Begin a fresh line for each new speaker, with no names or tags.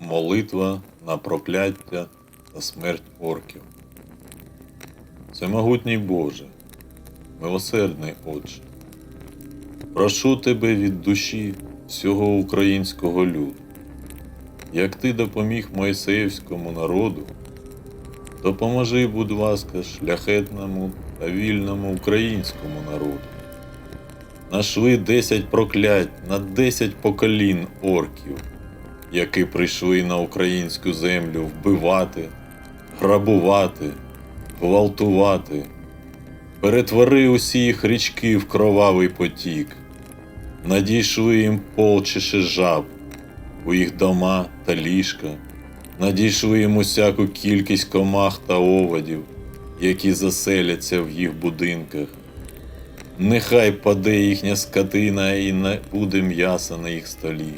Молитва на прокляття та смерть орків. Всемогутній Боже, милосердний Отче, прошу Тебе від душі всього українського люду, як Ти допоміг Моїсеївському народу, допоможи, будь ласка, шляхетному та вільному українському народу. Нашли десять проклять на десять поколінь орків, які прийшли на українську землю вбивати, грабувати, гвалтувати. Перетвори усі їх річки в кровавий потік. Надійшли їм полчище жаб у їх дома та ліжка. Надійшли їм усяку кількість комах та оводів, які заселяться в їх будинках. Нехай паде їхня скотина і не буде м'яса на їх столі.